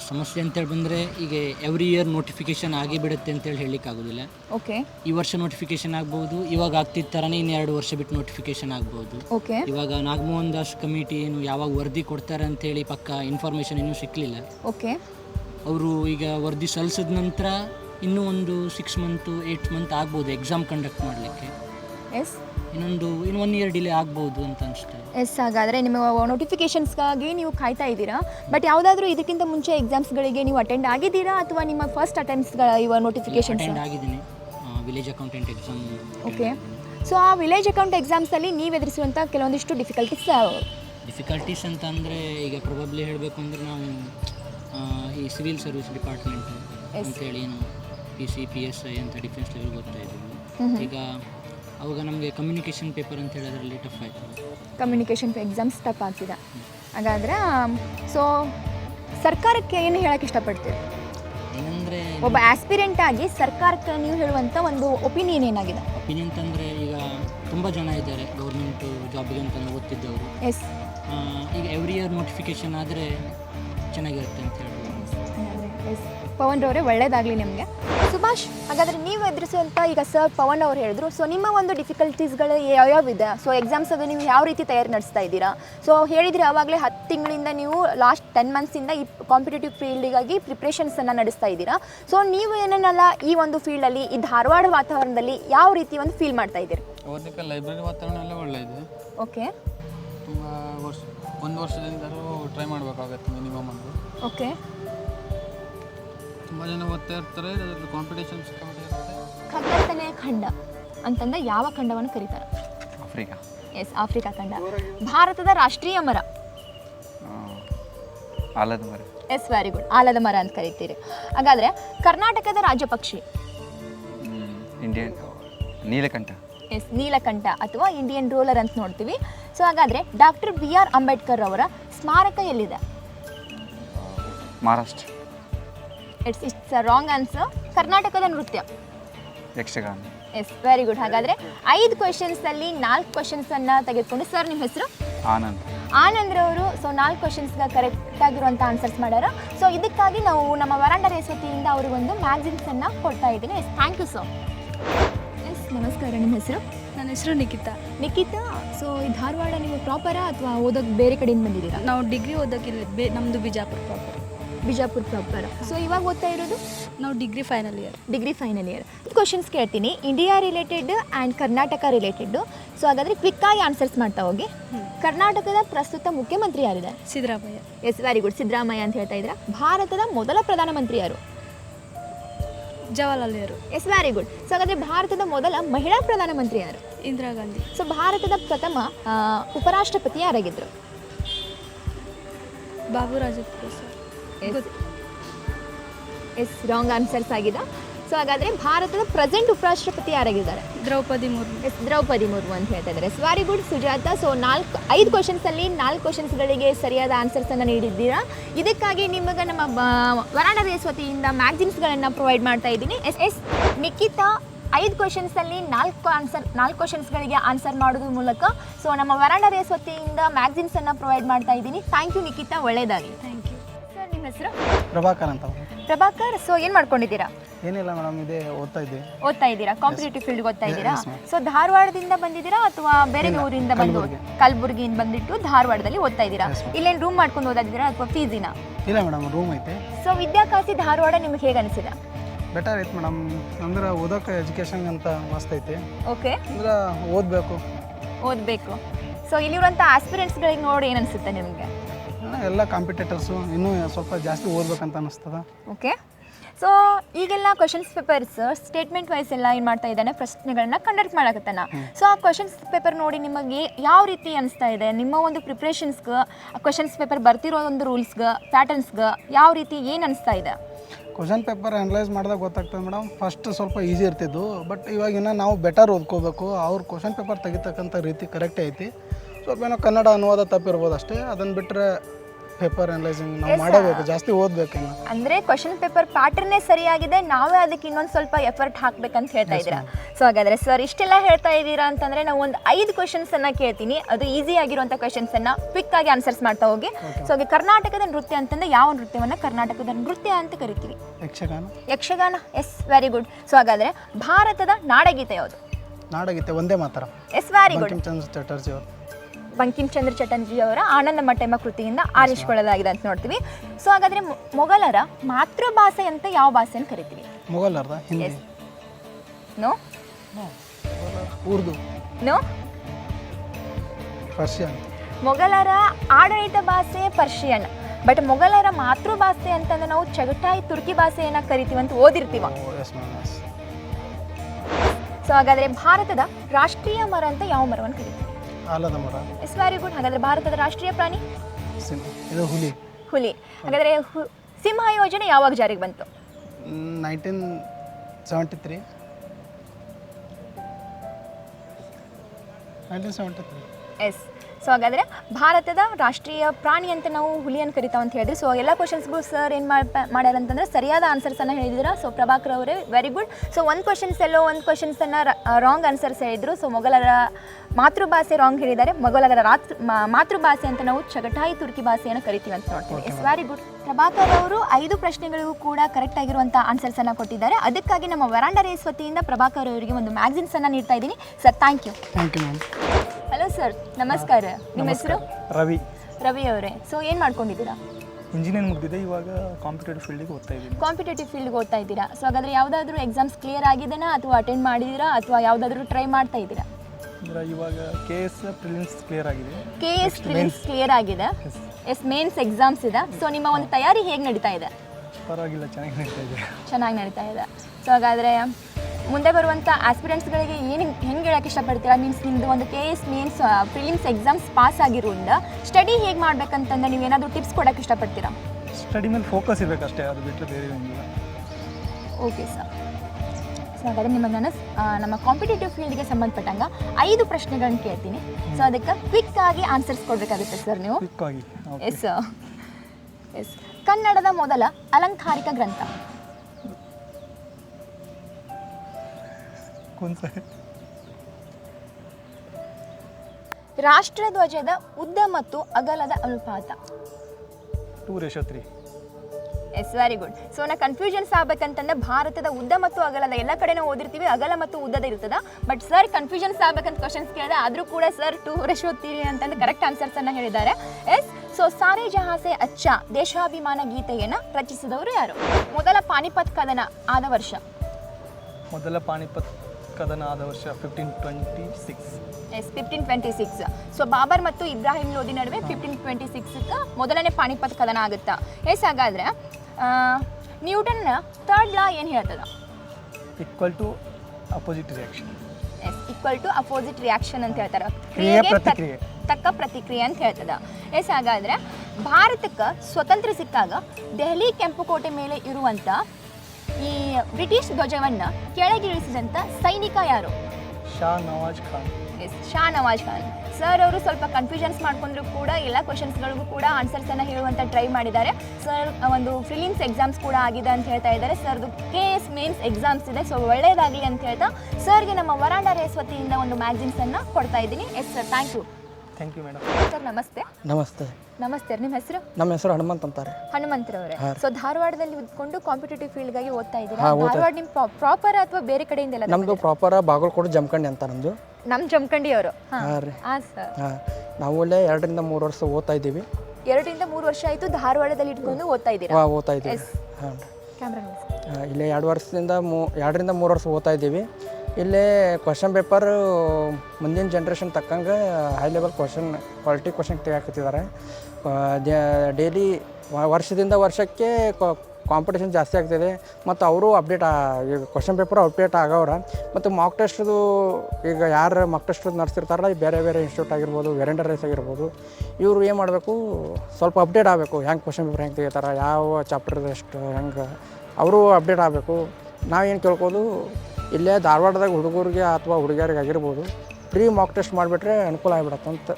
ಸಮಸ್ಯೆ ಅಂತೇಳಿ ಬಂದರೆ ಈಗ ಎವ್ರಿ ಇಯರ್ ನೋಟಿಫಿಕೇಶನ್ ಆಗಿ ಬಿಡುತ್ತೆ ಅಂತೇಳಿ ಹೇಳಲಿಕ್ಕೆ ಆಗೋದಿಲ್ಲ ಓಕೆ ಈ ವರ್ಷ ನೋಟಿಫಿಕೇಶನ್ ಆಗ್ಬೋದು ಇವಾಗ ಆಗ್ತಿದ್ದ ಥರನೇ ಇನ್ನು ಎರಡು ವರ್ಷ ಬಿಟ್ಟು ನೋಟಿಫಿಕೇಶನ್ ಆಗ್ಬೋದು. ಓಕೆ ಇವಾಗ ನಾಗಮೋಹನ್ ದಾಸ್ ಕಮಿಟಿ ಏನು ಯಾವಾಗ ವರದಿ ಕೊಡ್ತಾರೆ ಅಂತೇಳಿ ಪಕ್ಕ ಇನ್ಫಾರ್ಮೇಷನ್ ಇನ್ನೂ ಸಿಕ್ಕಲಿಲ್ಲ ಓಕೆ ಅವರು ಈಗ ವರದಿ ಸಲ್ಲಿಸಿದ ನಂತರ ಇನ್ನೂ ಒಂದು ಸಿಕ್ಸ್ ಮಂತು ಏಯ್ಟ್ ಮಂತ್ ಆಗ್ಬೋದು ಎಕ್ಸಾಮ್ ಕಂಡಕ್ಟ್ ಮಾಡಲಿಕ್ಕೆ. ಎಸ್ ಇನ್ನೊಂದು ಇನ್ ಒನ್ ಇಯರ್ ಡಿಲೇ ಆಗ್ಬೋದು ಅಂತ ಅನ್ಸುತ್ತೆ. ಎಸ್ ಹಾಗಾದರೆ ನಿಮ್ಮ ನೋಟಿಫಿಕೇಷನ್ಸ್ಗಾಗಿ ನೀವು ಕಾಯ್ತಾ ಇದ್ದೀರಾ? ಬಟ್ ಯಾವುದಾದ್ರೂ ಇದಕ್ಕಿಂತ ಮುಂಚೆ ಎಕ್ಸಾಮ್ಸ್ಗಳಿಗೆ ನೀವು ಅಟೆಂಡ್ ಆಗಿದ್ದೀರಾ? ಅಥವಾ ನಿಮ್ಮ ಫಸ್ಟ್ ಅಟೆಂಪ್ಟ್ಸ್ಗಳ ಇವ ನೋಟಿಫಿಕೇಷನ್ಸ್ ಅಟೆಂಡ್ ಆಗಿದ್ದೀನಿ. Village accountant exam okay so ಆ ವಿಲೇಜ್ ಅಕೌಂಟ್ ಎಕ್ಸಾಮ್ಸಲ್ಲಿ ನೀವು ಎದುರಿಸುವಂಥ ಕೆಲವೊಂದಿಷ್ಟು ಡಿಫಿಕಲ್ಟೀಸ್ ಡಿಫಿಕಲ್ಟೀಸ್ ಅಂತ ಅಂದರೆ ಈಗ ಪ್ರೊಬಬ್ಲಿ ಹೇಳಬೇಕು ಅಂದರೆ ನಾವು ಈ ಸಿವಿಲ್ ಸರ್ವಿಸ್ ಡಿಪಾರ್ಟ್ಮೆಂಟ್ ಅಂತೇಳಿ ಏನು P C P S I ಅಂತ ಡಿಫೆನ್ಸ್ ಲೆವೆಲ್ ಬರ್ತಾ ಇದ್ದೀವಿ. ಈಗ ಅವಾಗ ನಮಗೆ ಕಮ್ಯುನಿಕೇಷನ್ ಪೇಪರ್ ಅಂತ ಹೇಳೋದ್ರಲ್ಲಿ ಟಫ್ ಆಯಿತು. ಕಮ್ಯುನಿಕೇಷನ್ ಎಕ್ಸಾಮ್ಸ್ ಟಫ್ ಆಗ್ತಿದೆ. ಹಾಗಾದರೆ ಸೊ ಸರ್ಕಾರಕ್ಕೆ ಏನು ಹೇಳಕ್ಕೆ ಇಷ್ಟಪಡ್ತೀರಿ? ಏನಂದರೆ ಒಬ್ಬ ಆಸ್ಪಿರೆಂಟ್ ಆಗಿ ಸರ್ಕಾರಕ್ಕೆ ನೀವು ಹೇಳುವಂಥ ಒಂದು ಒಪಿನಿಯನ್ ಏನಾಗಿದೆ? ಒಪಿನಿಯನ್ ಅಂತಂದರೆ ಈಗ ತುಂಬ ಜನ ಇದ್ದಾರೆ ಗೌರ್ಮೆಂಟ್ ಜಾಬಿಗೆ ಅಂತ ಓದ್ತಿದ್ದವರು. ಎಸ್ ಈಗ ಎವ್ರಿ ಇಯರ್ ನೋಟಿಫಿಕೇಶನ್ ಆದರೆ ಚೆನ್ನಾಗಿರುತ್ತೆ ಅಂತ ಹೇಳ್ಬೋದು. ಎಸ್ ಪವನ್ ರವರೇ ಒಳ್ಳೇದಾಗಲಿ ನಿಮಗೆ. ಸುಭಾಷ್ ಹಾಗಾದರೆ ನೀವು ಎದುರಿಸುವಂಥ ಈಗ ಸರ್ ಪವನ್ ಅವ್ರು ಹೇಳಿದ್ರು ಸೊ ನಿಮ್ಮ ಒಂದು ಡಿಫಿಕಲ್ಟೀಸ್ಗಳು ಯಾವ್ಯಾವಿದೆ ಸೊ ಎಕ್ಸಾಮ್ಸ್ ಅದು ನೀವು ಯಾವ ರೀತಿ ತಯಾರಿ ನಡೆಸ್ತಾ ಇದ್ದೀರಾ? ಸೊ ಹೇಳಿದ್ರೆ ಆವಾಗಲೇ ಹತ್ತು ತಿಂಗಳಿಂದ ನೀವು ಲಾಸ್ಟ್ ಟೆನ್ ಮಂತ್ಸಿಂದ ಈ ಕಾಂಪಿಟೇಟಿವ್ ಫೀಲ್ಡಿಗಾಗಿ ಪ್ರಿಪ್ರೇಷನ್ಸನ್ನು ನಡೆಸ್ತಾ ಇದ್ದೀರಾ? ಸೊ ನೀವು ಏನೇನಲ್ಲ ಈ ಒಂದು ಫೀಲ್ಡಲ್ಲಿ ಈ ಧಾರವಾಡ ವಾತಾವರಣದಲ್ಲಿ ಯಾವ ರೀತಿ ಒಂದು ಫೀಲ್ ಮಾಡ್ತಾ ಇದ್ದೀರಿ? ಓದಕ್ಕೆ ಲೈಬ್ರರಿ ವಾತಾವರಣ ಎಲ್ಲ ಓಕೆ ತುಂಬ ವರ್ಷ ಒಂದು ವರ್ಷದಿಂದ ಟ್ರೈ ಮಾಡಬೇಕಾಗತ್ತೆ ಮಿನಿಮಮ್ ಒಂದು ಓಕೆ ತುಂಬ ಜನ ಓದ್ತಾ ಇರ್ತಾರೆ ಅದರಲ್ಲಿ ಕಾಂಪಿಟೇಷನ್ ಇರುತ್ತೆ ಖಂಡ ಅಂತಂದ್ರೆ ಯಾವ ಖಂಡವನ್ನು ಕರೀತಾರೆ? ಆಫ್ರಿಕಾ. ಎಸ್ ಆಫ್ರಿಕಾ ಖಂಡ. ಭಾರತದ ರಾಷ್ಟ್ರೀಯ ಮರ. ಆಲದ ಮರ. ಎಸ್ ವೆರಿ ಗುಡ್ ಆಲದ ಮರ ಅಂತ ಕರಿತೀರಿ. ಹಾಗಾದ್ರೆ ಕರ್ನಾಟಕದ ರಾಜ್ಯ ಪಕ್ಷಿ ಇಂಡಿಯನ್ ನೀಲಕಂಠ. ಎಸ್ ನೀಲಕಂಠ ಅಥವಾ ಇಂಡಿಯನ್ ರೋಲರ್ ಅಂತ ನೋಡ್ತೀವಿ. ಸೊ ಹಾಗಾದ್ರೆ ಡಾಕ್ಟರ್ ಬಿ ಆರ್ ಅಂಬೇಡ್ಕರ್ ಅವರ ಸ್ಮಾರಕ ಎಲ್ಲಿದೆ? Maharashtra. It's it's a wrong answer ಕರ್ನಾಟಕದ ನೃತ್ಯ. ಯಕ್ಷಗಾನ. ಎಸ್ ವೆರಿ ಗುಡ್ ಹಾಗಾದರೆ ಐದು ಕ್ವೆಶನ್ಸಲ್ಲಿ ನಾಲ್ಕು ಕ್ವೆಶನ್ಸನ್ನು ತೆಗೆದುಕೊಂಡು ಸರ್ ನಿಮ್ಮ ಹೆಸರು? ಆನಂದ್. ಆನಂದ್ ಅವರು ಸೊ ನಾಲ್ಕು ಕ್ವಶನ್ಸ್ಗೆ ಕರೆಕ್ಟ್ ಆಗಿರುವಂಥ ಆನ್ಸರ್ಸ್ ಮಾಡ್ಯಾರ. ಸೊ ಇದಕ್ಕಾಗಿ ನಾವು ನಮ್ಮ ವರಾಂಡ ರೇಸ್ ವತಿಯಿಂದ ಅವ್ರಿಗೊಂದು ಮ್ಯಾಗ್ಝಿನ್ಸನ್ನು ಕೊಡ್ತಾ ಇದ್ದೀನಿ. ಥ್ಯಾಂಕ್ ಯು ಸರ್ ಎಸ್ ನಮಸ್ಕಾರ ನಿಮ್ಮ ಹೆಸರು? ನನ್ನ ಹೆಸರು ನಿಖಿತಾ ನಿಖಿತಾ ಸೊ ಈ ಧಾರವಾಡ ನೀವು ಪ್ರಾಪರಾ ಅಥವಾ ಓದೋಕೆ ಬೇರೆ ಕಡೆಯಿಂದ ಬಂದಿದ್ದೀರಾ? ನಾವು ಡಿಗ್ರಿ ಓದೋಕೆ ಬೇ ನಮ್ಮದು Bijapur proper Bijapur proper so ಇವಾಗ ಓದ್ತಾ ಇರೋದು? ನಾವು degree final year degree final year questions ಕೇಳ್ತೀನಿ. India related and Karnataka related so ಹಾಗಾದರೆ ಕ್ವಿಕ್ಕಾಗಿ ಆನ್ಸರ್ಸ್ ಮಾಡ್ತಾ ಹೋಗಿ. ಕರ್ನಾಟಕದ ಪ್ರಸ್ತುತ ಮುಖ್ಯಮಂತ್ರಿ ಯಾರಿದೆ? Siddaramaiah. Yes very good Siddaramaiah ಅಂತ ಹೇಳ್ತಾ ಇದ್ದೀರಾ? ಭಾರತದ ಮೊದಲ ಪ್ರಧಾನಮಂತ್ರಿ ಯಾರು? Jawaharlal Nehru. Yes very good so ಹಾಗಾದರೆ ಭಾರತದ ಮೊದಲ ಮಹಿಳಾ ಪ್ರಧಾನಮಂತ್ರಿ ಯಾರು? ಇಂದಿರಾ ಗಾಂಧಿ. ಸೊ ಭಾರತದ ಪ್ರಥಮ ಉಪರಾಷ್ಟ್ರಪತಿ ಯಾರಾಗಿದ್ದರು Babu Rajendra yes yes wrong answers ಆಗಿದೆ? ಸೊ ಹಾಗಾದರೆ ಭಾರತದ ಪ್ರೆಸೆಂಟ್ ಉಪರಾಷ್ಟ್ರಪತಿ ಯಾರಾಗಿದ್ದಾರೆ? ದ್ರೌಪದಿ ಮುರ್ಮು. ಎಸ್ ದ್ರೌಪದಿ ಮುರ್ಮು ಅಂತ ಹೇಳ್ತಾ ಇದ್ದಾರೆ. Very good Sujata. ಸೊ ನಾಲ್ಕು ಐದು ಕ್ವಶನ್ಸಲ್ಲಿ ನಾಲ್ಕು ಕ್ವಶನ್ಸ್ಗಳಿಗೆ ಸರಿಯಾದ ಆನ್ಸರ್ಸನ್ನು ನೀಡಿದ್ದೀರಾ? ಇದಕ್ಕಾಗಿ ನಿಮಗೆ ನಮ್ಮ ವರಾಣ ರೇಸ್ ವತಿಯಿಂದ ಮ್ಯಾಗ್ಝಿನ್ಸ್ಗಳನ್ನು ಪ್ರೊವೈಡ್ ಮಾಡ್ತಾ ಇದ್ದೀನಿ. ಎಸ್ ಎಸ್ ನಿಖಿತಾ ಐದು ಕ್ವಶನ್ಸಲ್ಲಿ ನಾಲ್ಕು ಆನ್ಸರ್ ನಾಲ್ಕು ಕ್ವಶನ್ಸ್ಗಳಿಗೆ ಆನ್ಸರ್ ಮಾಡೋದ್ರ ಮೂಲಕ. ಸೊ ನಮ್ಮ ವರಾಣ ರೇಸ್ ವತಿಯಿಂದ ಮ್ಯಾಗ್ಝಿನ್ಸನ್ನು ಪ್ರೊವೈಡ್ ಮಾಡ್ತಾ ಇದ್ದೀನಿ. Thank you Nikhita. ಒಳ್ಳೆಯದಾಗಿ ಥ್ಯಾಂಕ್ ಯು ಹೆಸರು? ಪ್ರಭಾಕರ್ ಅಂತ ಪ್ರಭಾಕರ್ ಸೊ ಏನು ಮಾಡ್ಕೊಂಡಿದ್ದೀರಾ? ಏನಿಲ್ಲ ಮೇಡಮ್ ಇದೆ ಓದ್ತಾ ಇದ್ದೆ ಓದ್ತಾ ಇದ್ದೀರಾ? ಕಾಂಪಿಟೇಟಿವ್ ಫೀಲ್ಡ್ ಓದ್ತಾ ಇದ್ದೀರಾ? ಸೊ ಧಾರವಾಡದಿಂದ ಬಂದಿದ್ದೀರಾ ಅಥವಾ ಬೇರೆ ಊರಿಂದ ಬಂದು ಕಲ್ಬುರ್ಗಿ. ಕಲಬುರ್ಗಿಯಿಂದ ಬಂದಿಟ್ಟು ಧಾರವಾಡದಲ್ಲಿ ಓದ್ತಾ ಇದ್ದೀರಾ. ಇಲ್ಲೇನು ರೂಮ್ ಮಾಡ್ಕೊಂಡು ಓದಾದಿದ್ದೀರಾ ಅಥವಾ ಫೀಸಿನ ಇಲ್ಲ ಮೇಡಮ್ ರೂಮ್ ಐತೆ. ಸೊ ವಿದ್ಯಾಕಾಸಿ ಧಾರವಾಡ ನಿಮ್ಗೆ ಹೇಗೆ ಅನಿಸಿದ? ಬೆಟರ್ ಐತೆ ಮೇಡಮ್. ಅಂದ್ರೆ ಓದೋಕೆ ಎಜುಕೇಶನ್ ಅಂತ ಮಸ್ತ್ ಐತಿ. ಓಕೆ ಅಂದ್ರೆ ಓದಬೇಕು. ಓದಬೇಕು. ಸೊ ಇಲ್ಲಿರುವಂಥ ಆಸ್ಪಿರೆಂಟ್ಸ್ಗಳಿಗೆ ನೋಡಿ ಏನು ಅನಿಸುತ್ತೆ ನಿಮಗೆ? ಎಲ್ಲ ಕಾಂಪಿಟೇಟರ್ಸು ಇನ್ನೂ ಸ್ವಲ್ಪ ಜಾಸ್ತಿ ಓದ್ಬೇಕಂತ ಅನಿಸ್ತದ ಓಕೆ ಸೊ ಈಗೆಲ್ಲ ಕ್ವಶನ್ಸ್ ಪೇಪರ್ಸ್ ಸ್ಟೇಟ್ಮೆಂಟ್ ವೈಸ್ ಎಲ್ಲ ಏನು ಮಾಡ್ತಾ ಇದ್ದಾನೆ? ಪ್ರಶ್ನೆಗಳನ್ನ ಕಂಡಕ್ಟ್ ಮಾಡಕತ್ತಾನ. ಸೊ ಆ ಕ್ವಶನ್ಸ್ ಪೇಪರ್ ನೋಡಿ ನಿಮಗೆ ಯಾವ ರೀತಿ ಅನಿಸ್ತಾ ಇದೆ? ನಿಮ್ಮ ಒಂದು ಪ್ರಿಪ್ರೇಷನ್ಸ್ಗೆ ಆ ಕ್ವಶನ್ಸ್ ಪೇಪರ್ ಬರ್ತಿರೋ ಒಂದು ರೂಲ್ಸ್ಗೆ ಪ್ಯಾಟರ್ನ್ಸ್ಗೆ ಯಾವ ರೀತಿ ಏನು ಅನಿಸ್ತಾ ಇದೆ? ಕ್ವಶನ್ ಪೇಪರ್ ಅನಲೈಸ್ ಮಾಡಿದಾಗ ಗೊತ್ತಾಗ್ತದೆ ಮೇಡಮ್. ಫಸ್ಟ್ ಸ್ವಲ್ಪ ಈಸಿ ಇರ್ತಿದ್ದು ಬಟ್ ಇವಾಗಿನ ನಾವು ಬೆಟರ್ ಓದ್ಕೋಬೇಕು. ಅವ್ರ ಕ್ವಶನ್ ಪೇಪರ್ ತೆಗಿತಕ್ಕಂಥ ರೀತಿ ಕರೆಕ್ಟ್ ಐತಿ. ಸ್ವಲ್ಪ ಏನೋ ಕನ್ನಡ ಅನುವಾದ ತಪ್ಪಿರ್ಬೋದು ಅಷ್ಟೇ ಅದನ್ನು ಬಿಟ್ಟರೆ ಪೇಪರ್ ಅನಲೈಸಿಂಗ್ ನಾವು ಮಾಡಬೇಕು ಜಾಸ್ತಿ ಓದಬೇಕು ಅಂದ್ರೆ ಕ್ವಶನ್ ಪೇಪರ್ ಪ್ಯಾಟರ್ನೇ ಸರಿಯಾಗಿದೆ ನಾವೇ ಅದಕ್ಕೆ ಇನ್ನೊಂದು ಸ್ವಲ್ಪ ಎಫರ್ಟ್ ಹಾಕ್ಬೇಕಂತ ಹೇಳ್ತಾ ಇದ್ದೀರಾ? ಸೊ ಹಾಗಾದ್ರೆ ಸರ್ ಇಷ್ಟೆಲ್ಲ ಹೇಳ್ತಾ ಇದ್ದೀರಾ ಅಂತಂದ್ರೆ ನಾವು ಒಂದು ಐದು ಅನ್ನ ಕೇಳ್ತೀನಿ. ಅದು ಈಸಿ ಆಗಿರುವಂಥ ಅನ್ನು ಕ್ವಿಕ್ ಆಗಿ ಆನ್ಸರ್ಸ್ ಮಾಡ್ತಾ ಹೋಗಿ. ಸೊ ಹಾಗೆ ಕರ್ನಾಟಕದ ನೃತ್ಯ ಅಂತಂದ್ರೆ ಯಾವ ನೃತ್ಯವನ್ನ ಕರ್ನಾಟಕದ ನೃತ್ಯ ಅಂತ ಕರಿತೀವಿ? Yakshagana. Yakshagana? Yes very good so ಹಾಗಾದ್ರೆ ಭಾರತದ ನಾಡಗೀತೆ ಯಾವುದು? ನಾಡಗೀತೆ ಒಂದೇ ಮಾತ್ರ. ಎಸ್ ವೆರಿ ಗುಡ್ ಚಟರ್ಜಿ ಅವರು. ಬಂಕಿಂ ಚಂದ್ರ ಚಟರ್ಜಿ ಅವರ ಆನಂದ ಎಂಬ ಕೃತಿಯಿಂದ ಆರಿಸಿಕೊಳ್ಳಲಾಗಿದೆ ಅಂತ ನೋಡ್ತೀವಿ. ಸೊ ಹಾಗಾದ್ರೆ ಮೊಘಲರ ಮಾತೃಭಾಷೆ ಅಂತ ಯಾವ ಭಾಷೆಯನ್ನು ಕರಿತೀವಿ? ಮೊಘಲರ್ದ? Hindi. No Urdu. No Persian. ಮೊಘಲರ ಆಡಳಿತ ಭಾಷೆ ಪರ್ಷಿಯನ್. ಬಟ್ ಮೊಘಲರ ಮಾತೃಭಾಷೆ ಅಂತಂದ್ರೆ ನಾವು ಚಗಟಾಯಿ ತುರ್ಕಿ ಭಾಷೆಯನ್ನ ಕರಿತೀವಿ ಅಂತ ಓದಿರ್ತೀವ. ಸೊ ಹಾಗಾದ್ರೆ ಭಾರತದ ರಾಷ್ಟ್ರೀಯ ಮರ ಅಂತ ಯಾವ ಮರವನ್ನು ಕರಿತೀವಿ? ಆಲದ ಮರ. ಎಸ್ ವೆರಿ ಗುಡ್ ಹಾಗಾದ್ರೆ ಭಾರತದ ರಾಷ್ಟ್ರೀಯ ಪ್ರಾಣಿ? ಸಿಂಹ ಇದು ಹುಲಿ. ಹುಲಿ. ಹಾಗಾದ್ರೆ ಹು- ಸಿಂಹ ಯೋಜನೆ ಯಾವಾಗ ಜಾರಿಗೆ ಬಂತು? Nineteen seventy three nineteen seventy three yes. So ಹಾಗಾದರೆ ಭಾರತದ ರಾಷ್ಟ್ರೀಯ ಪ್ರಾಣಿ ಅಂತ ನಾವು ಹುಲಿಯನ್ನು ಕರಿತಾವ ಅಂತ ಹೇಳಿದ್ರಿ. ಸೊ ಎಲ್ಲ ಕ್ವಶನ್ಸ್ಗೂ ಸರ್ ಏನು ಮಾಡ್ಯಾರ ಅಂತಂದ್ರೆ ಸರಿಯಾದ ಆನ್ಸರ್ಸನ್ನು ಹೇಳಿದ್ರು. ಸೊ ಪ್ರಭಾಕರ್ ಅವರೇ ವೆರಿ ಗುಡ್ ಸೊ ಒಂದು ಕ್ವಶನ್ಸ್ ಎಲ್ಲೋ ಒಂದು ಕ್ವಶನ್ಸನ್ನು ರಾಂಗ್ ಆನ್ಸರ್ಸ್ ಹೇಳಿದ್ರು. ಸೊ ಮೊಘಲರ ಮಾತೃಭಾಷೆ ರಾಂಗ್ ಹೇಳಿದ್ದಾರೆ. ಮೊಘಲರ ರಾತ್ರಿ ಮಾತೃಭಾಷೆ ಅಂತ ನಾವು ಚಗಟಾಯಿ ತುರ್ಕಿ ಭಾಷೆಯನ್ನು ಕರಿತೀವಿ ಅಂತ ನೋಡ್ತೀವಿ. ಇಟ್ಸ್ ವೆರಿ ಗುಡ್ ಪ್ರಭಾಕರ್ ಅವರು ಐದು ಪ್ರಶ್ನೆಗಳಿಗೂ ಕೂಡ ಕರೆಕ್ಟ್ ಆಗಿರುವಂಥ ಆನ್ಸರ್ಸನ್ನು ಕೊಟ್ಟಿದ್ದಾರೆ. ಅದಕ್ಕಾಗಿ ನಮ್ಮ ವರಾಂಡ ರೇಸ್ ವತಿಯಿಂದ ಪ್ರಭಾಕರ್ ಅವರಿಗೆ ಒಂದು ಮ್ಯಾಗ್ಝಿನ್ಸನ್ನು ನೀಡ್ತಾ ಇದ್ದೀನಿ. Sir thank you thank you ma'am hello sir ನಮಸ್ಕಾರ. ನಿಮ್ಮ ಹೆಸರು? ರವಿ. ರವಿ ಅವರೇ. ಸೊ ಏನು ಮಾಡ್ಕೊಂಡಿದ್ದೀರಾ? ಇಂಜಿನಿಯರ್ ಮುಗಿದಿದೆ ಇವಾಗ ಕಾಂಪಿಟೇಟಿವ್ ಫೀಲ್ಡಿಗೆ ಓದ್ತಾ ಇದ್ದೀನಿ. ಕಾಂಪಿಟೇಟಿವ್ ಫೀಲ್ಡ್ಗೆ ಓದ್ತಾ ಇದ್ದೀರಾ? ಸೊ ಹಾಗಾದ್ರೆ ಯಾವುದಾದ್ರೂ ಎಕ್ಸಾಮ್ಸ್ ಕ್ಲಿಯರ್ ಆಗಿದೆನಾ ಅಥವಾ ಅಟೆಂಡ್ ಮಾಡಿದ್ದೀರಾ ಅಥವಾ ಯಾವುದಾದ್ರೂ ಟ್ರೈ ಮಾಡ್ತಾ ಇದ್ದೀರಾ? ಅಂದ್ರೆ ಇವಾಗ ಕೆ ಎಸ್ ಪ್ರಿಲಿಮ್ಸ್ ಕ್ಲಿಯರ್ ಆಗಿದೆ. ಕೆ ಎಸ್ ಪ್ರಿಲಿಮ್ಸ್ ಕ್ಲಿಯರ್ ಆಗಿದೆ. ಎಸ್ ಮೇನ್ಸ್ ಎಕ್ಸಾಮ್ಸ್ ಇದೆ. ಸೊ ನಿಮ್ಮ ಒಂದು ತಯಾರಿ ಹೇಗೆ ನಡೀತಾ ಇದೆ? ಪರವಾಗಿಲ್ಲ ಚೆನ್ನಾಗಿ ನಡೀತಾ ಇದೆ. ಚೆನ್ನಾಗಿ ನಡೀತಾ ಇದೆ. ಸೊ ಹಾಗಾದರೆ ಮುಂದೆ ಬರುವಂಥ ಆಸ್ಪಿರೆಂಟ್ಸ್ಗಳಿಗೆ ಏನು ಹೆಂಗೆ ಹೇಳಕ್ಕೆ ಇಷ್ಟಪಡ್ತೀರಾ? ಮೀನ್ಸ್ ನಿಮ್ಮದು ಒಂದು K S means prelims exams pass ಆಗಿರೋದ್ರಿಂದ ಸ್ಟಡಿ ಹೇಗೆ ಮಾಡ್ಬೇಕಂತಂದ್ರೆ ನೀವು ಏನಾದರೂ ಟಿಪ್ಸ್ ಕೊಡೋಕ್ಕೆ ಇಷ್ಟಪಡ್ತೀರಾ? ಸ್ಟಡಿ ಮೇಲೆ ಫೋಕಸ್ ಇರಬೇಕಷ್ಟೇ ಅದು ಬಿಟ್ಟರೆ ಬೇರೆ ಏನಿಲ್ಲ ಓಕೆ ಸರ್ ಸೊ ಹಾಗಾದ್ರೆ ನಿಮ್ಮ ನಾನು ನಮ್ಮ ಕಾಂಪಿಟೇಟಿವ್ ಫೀಲ್ಡ್ಗೆ ಸಂಬಂಧಪಟ್ಟಂಗೆ ಐದು ಪ್ರಶ್ನೆಗಳನ್ನು ಕೇಳ್ತೀನಿ. ಸೊ ಅದಕ್ಕೆ ಕ್ವಿಕ್ ಆಗಿ ಆನ್ಸರ್ಸ್ ಕೊಡಬೇಕಾಗುತ್ತೆ ಸರ್ ನೀವು. ಎಸ್ ಎಸ್ ಎಸ್ ಕನ್ನಡದ ಮೊದಲ ಅಲಂಕಾರಿಕ ಗ್ರಂಥ. ಕುಂಸ ರಾಷ್ಟ್ರಧ್ವಜದ ಉದ್ದ ಮತ್ತು ಅಗಲದ ಅನುಪಾತ. Two ratio three. Yes very good so ನಾ ಕನ್ಫ್ಯೂಷನ್ಸ್ ಆಗ್ಬೇಕಂತಂದ್ರೆ ಭಾರತದ ಉದ್ದ ಮತ್ತು ಅಗಲದ ಎಲ್ಲ ಕಡೆ ನಾವು ಓದಿರ್ತೀವಿ ಅಗಲ ಮತ್ತು ಉದ್ದದ ಇರ್ತದ. ಬಟ್ ಸರ್ ಕನ್ಫ್ಯೂಷನ್ಸ್ ಆಗ್ಬೇಕಂತ ಕ್ವಶನ್ಸ್ ಕೇಳಿದೆ ಆದರೂ ಕೂಡ ಸರ್ ಟೂ ರೇಷೋ ಓದ್ತೀರಿ ಅಂತಂದು ಕರೆಕ್ಟ್ ಆನ್ಸರ್ಸನ್ನು ಹೇಳಿದ್ದಾರೆ. ಎಸ್ ಸೊ ಸಾರೇ ಜಹಾಸೆ ಅಚ್ಚ ದೇಶಾಭಿಮಾನ ಗೀತೆಯನ್ನು ರಚಿಸಿದವರು ಯಾರು? ಮೊದಲ ಪಾಣಿಪತ್ ಕದನ ಆದ ವರ್ಷ. ಮೊದಲ ಪಾಣಿಪತ್ ಕದನ ಆದ ವರ್ಷ fifteen twenty six yes fifteen twenty six so Babar ಮತ್ತು ಇಬ್ರಾಹಿಂ ಲೋದಿ ನಡುವೆ ಫಿಫ್ಟೀನ್ ಟ್ವೆಂಟಿ ಸಿಕ್ಸ್ಗೆ ಮೊದಲನೇ ಪಾಣಿಪತ್ ಕದನ ಆಗುತ್ತಾ? ಎಸ್ ಹಾಗಾದ್ರೆ ನ್ಯೂಟನ್ ಥರ್ಡ್ ಲಾ ಏನು ಹೇಳ್ತದ? Equal to opposite reaction yes equal to opposite reaction ಅಂತ ಹೇಳ್ತಾರೆ. ಕ್ರಿಯೆ ಕ್ರಿಯೆಗೆ. ತಕ್ಕ ಪ್ರತಿಕ್ರಿಯೆ ಅಂತ ಹೇಳ್ತದ. ಎಸ್ ಹಾಗಾದ್ರೆ ಭಾರತಕ್ಕೆ ಸ್ವತಂತ್ರ ಸಿಕ್ಕಾಗ ದೆಹಲಿ ಕೆಂಪುಕೋಟೆ ಮೇಲೆ ಇರುವಂತ ಈ ಬ್ರಿಟಿಷ್ ಧ್ವಜವನ್ನ ಕೆಳಗಿಳಿಸಿದಂತ ಸೈನಿಕ ಯಾರು? ಶಾ ನವಾಜ್ ಖಾನ್. ಎಸ್ ಶಾ ನವಾಜ್ ಖಾನ್. ಸರ್ ಅವರು ಸ್ವಲ್ಪ ಕನ್ಫ್ಯೂಷನ್ಸ್ ಮಾಡ್ಕೊಂಡ್ರು ಕೂಡ ಎಲ್ಲ ಕ್ವಶನ್ಸ್ಗಳಿಗೂ ಕೂಡ ಆನ್ಸರ್ಸನ್ನು ಹೇಳುವಂಥ ಟ್ರೈ ಮಾಡಿದ್ದಾರೆ. ಸರ್ ಒಂದು ಫಿಲಿಮ್ಸ್ ಎಕ್ಸಾಮ್ಸ್ ಕೂಡ ಆಗಿದೆ ಅಂತ ಹೇಳ್ತಾ ಇದ್ದಾರೆ. ಸರ್ದು ಕೆ ಎಸ್ ಮೇನ್ಸ್ ಎಕ್ಸಾಮ್ಸ್ ಇದೆ ಸೊ ಒಳ್ಳೇದಾಗಲಿ ಅಂತ ಹೇಳ್ತಾ ಸರ್ಗೆ ನಮ್ಮ ವರಾಂಡ ರೇಸ್ ವತಿಯಿಂದ ಒಂದು ಮ್ಯಾಗ್ಝಿನ್ಸನ್ನು ಕೊಡ್ತಾ ಇದ್ದೀನಿ. Yes sir thank you thank you madam sir ನಮಸ್ತೆ. ನಮಸ್ತೆ. ನಮಸ್ತೆ ನಿಮ್ಮ ಹೆಸರು? ನಮ್ಮ ಹೆಸರು ಹನುಮಂತ್ ಅಂತಾರೆ. ಹನುಮಂತರವರೇ. ಸೊ ಧಾರವಾಡದಲ್ಲಿ ಇದ್ಕೊಂಡು ಕಾಂಪಿಟೇಟಿವ್ ಫೀಲ್ಡ್ಗಾಗಿ ಓದ್ತಾ ಇದ್ದೀರಾ? ಹಾ, ಓದ್ತಾ ಧಾರವಾಡ ನಿಮ್ಮ ಪ್ರಾಪರ್ ಅಥವಾ ಬೇರೆ ಕಡೆಯಿಂದ ಎಲ್ಲ ನಮ್ಮದು ಪ್ರಾಪರ ಬಾಗಲಕೋಟೆ ಜಮಖಂಡಿ ಅಂತ ನಮ್ಮದು ನಮ್ಮ ಜಮಖಂಡಿ ಅವರು ಹಾಂ ರೀ. ಹಾಂ ಸರ್ ಹಾಂ. ನಾವು ಅಲ್ಲೇ ಎರಡರಿಂದ ಮೂರು ವರ್ಷ ಓದ್ತಾ ಇದ್ದೀವಿ. ಎರಡರಿಂದ ಮೂರು ವರ್ಷ ಆಯಿತು ಧಾರವಾಡದಲ್ಲಿ ಇಟ್ಕೊಂಡು ಓದ್ತಾ ಇದ್ದೀರಾ? ಓದ್ತಾ ಇದ್ದೀವಿ. ಹಾಂ. ಕ್ಯಾಮ್ರಾ ಇಲ್ಲೇ ಎರಡು ವರ್ಷದಿಂದ ಮೂ ಎರಡರಿಂದ ಮೂರು ವರ್ಷ ಓದ್ತಾ ಇದ್ದೀವಿ. ಇಲ್ಲೇ ಕ್ವಶನ್ ಪೇಪರ್ ಮುಂದಿನ ಜನ್ರೇಷನ್ ತಕ್ಕಂಗೆ high level question quality question ತೆಗಿಯಾಕತ್ತಿದ್ದಾರೆ daily ವರ್ಷದಿಂದ ವರ್ಷಕ್ಕೆ ಕಾಂಪಿಟೇಷನ್ ಜಾಸ್ತಿ ಆಗ್ತಿದೆ. ಮತ್ತು ಅವರು ಅಪ್ಡೇಟ್ ಈಗ ಕ್ವಶನ್ ಪೇಪರ್ ಅಪ್ಡೇಟ್ ಆಗೋರ ಮತ್ತು ಮಾಕ್ ಟೆಸ್ಟ್ದು ಈಗ ಯಾರು ಮಾಕ್ ಟೆಸ್ಟ್ ನಡೆಸಿರ್ತಾರಲ್ಲ, ಈ ಬೇರೆ ಬೇರೆ ಇನ್ಸ್ಟಿಟ್ಯೂಟ್ ಆಗಿರ್ಬೋದು ವೆರೆಂಡರ್ ರೈಸ್ ಆಗಿರ್ಬೋದು, ಇವರು ಏನು ಮಾಡಬೇಕು, ಸ್ವಲ್ಪ ಅಪ್ಡೇಟ್ ಆಗಬೇಕು. ಹೆಂಗೆ ಕ್ವಶನ್ ಪೇಪರ್ ಹೆಂಗೆ ತೆಗಿತಾರೆ, ಯಾವ ಚಾಪ್ಟರ್ ಎಷ್ಟು, ಹೆಂಗೆ, ಅವರು ಅಪ್ಡೇಟ್ ಆಗಬೇಕು. ನಾವೇನು ಕೇಳ್ಬೋದು ಇಲ್ಲೇ ಧಾರವಾಡದಾಗ ಹುಡುಗರಿಗೆ ಅಥವಾ ಹುಡುಗಿಯರಿಗೆ ಆಗಿರ್ಬೋದು ಫ್ರೀ ಮಾಕ್ ಟೆಸ್ಟ್ ಮಾಡಿಬಿಟ್ರೆ ಅನುಕೂಲ ಆಗಿಬಿಡತ್ತೆ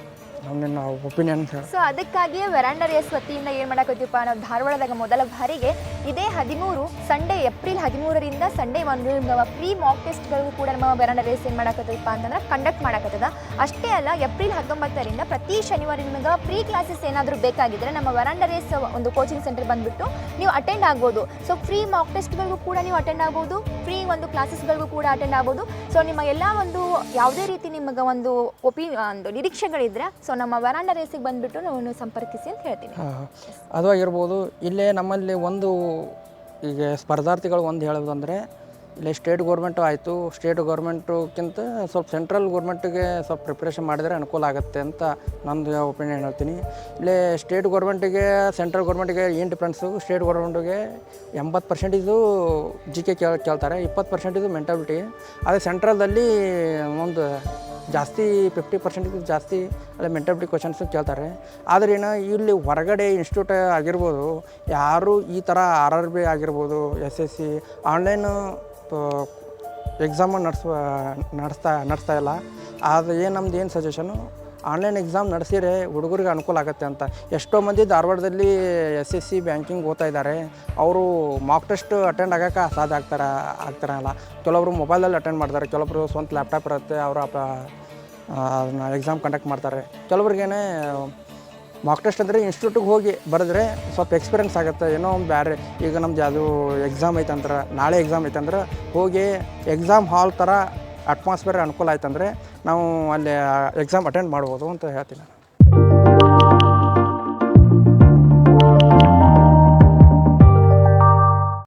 ಅಂತ ನಮ್ಮ ಒಪಿನಿಯನ್ ಸೊ ಅದಕ್ಕಾಗಿಯೇ ವೆರಾಂಡ ರೇಸ್ ವತಿಯಿಂದ ಏನು ಮಾಡಕತ್ತೀವಪ್ಪ ನಾವು ಧಾರವಾಡದಾಗ ಮೊದಲ ಬಾರಿಗೆ ಇದೇ ಹದಿಮೂರು ಸಂಡೇ ಏಪ್ರಿಲ್ ಹದಿಮೂರರಿಂದ ಸಂಡೇ ಒಂದು ಫ್ರೀ ಮಾಕ್ ಟೆಸ್ಟ್ಗಳಿಗೂ ಕೂಡ ನಮ್ಮ ವೆರಾಂಡ ರೇಸ್ ಏನು ಮಾಡಕತ್ತದಪ್ಪ ಅಂತಂದ್ರೆ ಕಂಡಕ್ಟ್ ಮಾಡಕತ್ತದ ಅಷ್ಟೇ ಅಲ್ಲ ಏಪ್ರಿಲ್ ಹತ್ತೊಂಬತ್ತರಿಂದ ಪ್ರತಿ ಶನಿವಾರ ನಿಮಗೆ ಫ್ರೀ ಕ್ಲಾಸಸ್ ಏನಾದರೂ ಬೇಕಾಗಿದ್ದರೆ ನಮ್ಮ ವೆರಾಂಡ ರೇಸ್ ಒಂದು ಕೋಚಿಂಗ್ ಸೆಂಟರ್ ಬಂದುಬಿಟ್ಟು ನೀವು ಅಟೆಂಡ್ ಆಗ್ಬೋದು. ಸೊ ಫ್ರೀ ಮಾಕ್ ಟೆಸ್ಟ್ಗಳಿಗೂ ಕೂಡ ನೀವು ಅಟೆಂಡ್ ಆಗ್ಬೋದು. ಫ್ರೀ ಒಂದು ಕ್ಲಾಸಸ್ಗಳಿಗೂ ಕೂಡ ಅಟೆಂಡ್ ಆಗ್ಬೋದು. ಸೊ ನಿಮ್ಮ ಎಲ್ಲ ಒಂದು ಯಾವುದೇ ರೀತಿ ನಿಮಗೆ ಒಂದು ಒಪಿ ಒಂದು ನಿರೀಕ್ಷೆಗಳಿದ್ರೆ ಸೊ ನಮ್ಮ ವರಾಂಡ ರೇಸಿಗೆ ಬಂದುಬಿಟ್ಟು ನಾವು ಸಂಪರ್ಕಿಸಿ ಅಂತ ಹೇಳ್ತೀನಿ ಅದು ಆಗಿರ್ಬೋದು, ಇಲ್ಲೇ ನಮ್ಮಲ್ಲಿ ಒಂದು ಈಗ ಸ್ಪರ್ಧಾರ್ಥಿಗಳು ಒಂದು ಹೇಳೋದಂದರೆ, ಇಲ್ಲೇ ಸ್ಟೇಟ್ ಗೌರ್ಮೆಂಟು ಆಯಿತು ಸ್ಟೇಟ್ ಗೌರ್ಮೆಂಟುಕ್ಕಿಂತ ಸ್ವಲ್ಪ ಸೆಂಟ್ರಲ್ ಗೌರ್ಮೆಂಟಿಗೆ ಸ್ವಲ್ಪ ಪ್ರಿಪ್ರೇಷನ್ ಮಾಡಿದರೆ ಅನುಕೂಲ ಆಗುತ್ತೆ ಅಂತ ನಂದು ಒಪಿನಿಯನ್ ಹೇಳ್ತೀನಿ. ಇಲ್ಲೇ ಸ್ಟೇಟ್ ಗೌರ್ಮೆಂಟಿಗೆ ಸೆಂಟ್ರಲ್ ಗೌರ್ಮೆಂಟಿಗೆ ಏನು ಡಿಫ್ರೆನ್ಸು ಸ್ಟೇಟ್ ಗೌರ್ಮೆಂಟಿಗೆ ಎಂಬತ್ತು ಪರ್ಸೆಂಟಿದು ಜಿ ಕೆ ಕೇಳ್, ಕೇಳ್ತಾರೆ, ಇಪ್ಪತ್ತು ಪರ್ಸೆಂಟಿದು ಮೆಂಟಾಲಿಟಿ ಅದೇ ಸೆಂಟ್ರಲ್ದಲ್ಲಿ ಒಂದು ಜಾಸ್ತಿ ಫಿಫ್ಟಿ ಪರ್ಸೆಂಟ್ಗಿಂತ ಜಾಸ್ತಿ ಅಲ್ಲಿ ಮೆಂಟಾಲಿಟಿ ಕ್ವಶನ್ಸ್ ಕೇಳ್ತಾರೆ. ಆದರೆ ಏನು ಇಲ್ಲಿ ಹೊರಗಡೆ ಇನ್ಸ್ಟಿಟ್ಯೂಟ್ ಆಗಿರ್ಬೋದು, ಯಾರು ಈ ಥರ ಆರ್ ಆರ್ ಬಿ ಆಗಿರ್ಬೋದು ಎಸ್ ಎಸ್ ಸಿ ಆನ್ಲೈನು ಎಕ್ಸಾಮನ್ನು ನಡೆಸುವ, ನಡೆಸ್ತಾ ನಡೆಸ್ತಾ ಇಲ್ಲ. ಆದರೆ ಏನು ನಮ್ದು ಏನು ಸಜೆಷನು ಆನ್ಲೈನ್ ಎಕ್ಸಾಮ್ ನಡೆಸಿದ್ರೆ ಹುಡುಗರಿಗೆ ಅನುಕೂಲ ಆಗುತ್ತೆ ಅಂತ. ಎಷ್ಟೋ ಮಂದಿ ಧಾರವಾಡದಲ್ಲಿ ಎಸ್ ಎಸ್ ಸಿ ಬ್ಯಾಂಕಿಂಗ್ ಓದ್ತಾ ಇದ್ದಾರೆ. ಅವರು ಮಾಕ್ ಟೆಸ್ಟ್ ಅಟೆಂಡ್ ಆಗೋಕೆ ಸಾಧ್ಯ ಆಗ್ತಾರೆ, ಆಗ್ತಾರಲ್ಲ. ಕೆಲವೊಬ್ರು ಮೊಬೈಲಲ್ಲಿ ಅಟೆಂಡ್ ಮಾಡ್ತಾರೆ ಕೆಲವೊಬ್ರು ಸ್ವಂತ ಲ್ಯಾಪ್ಟಾಪ್ ಇರುತ್ತೆ, ಅವರು ಅದನ್ನ ಎಕ್ಸಾಮ್ ಕಂಡಕ್ಟ್ ಮಾಡ್ತಾರೆ. ಕೆಲವ್ರಿಗೇನೆ ಮಾಕ್ ಟೆಸ್ಟ್ ಅಂದರೆ ಇನ್ಸ್ಟಿಟ್ಯೂಟಿಗೆ ಹೋಗಿ ಬರೆದ್ರೆ ಸ್ವಲ್ಪ ಎಕ್ಸ್ಪೀರಿಯನ್ಸ್ ಆಗುತ್ತೆ, ಏನೋ ಒಂದು ಬೇರೆ ಈಗ ನಮ್ದು ಯಾವುದು ಎಕ್ಸಾಮ್ ಐತಂದ್ರೆ, ನಾಳೆ ಎಕ್ಸಾಮ್ ಐತಂದ್ರೆ, ಹೋಗಿ ಎಕ್ಸಾಮ್ ಹಾಲ್ ಥರ ಅಟ್ಮಾಸ್ಫಿಯರ್ ಅನುಕೂಲ ಆಯ್ತಂದರೆ ನಾವು ಅಲ್ಲಿ ಎಕ್ಸಾಮ್ ಅಟೆಂಡ್ ಮಾಡ್ಬೋದು ಅಂತ ಹೇಳ್ತೀನಿ.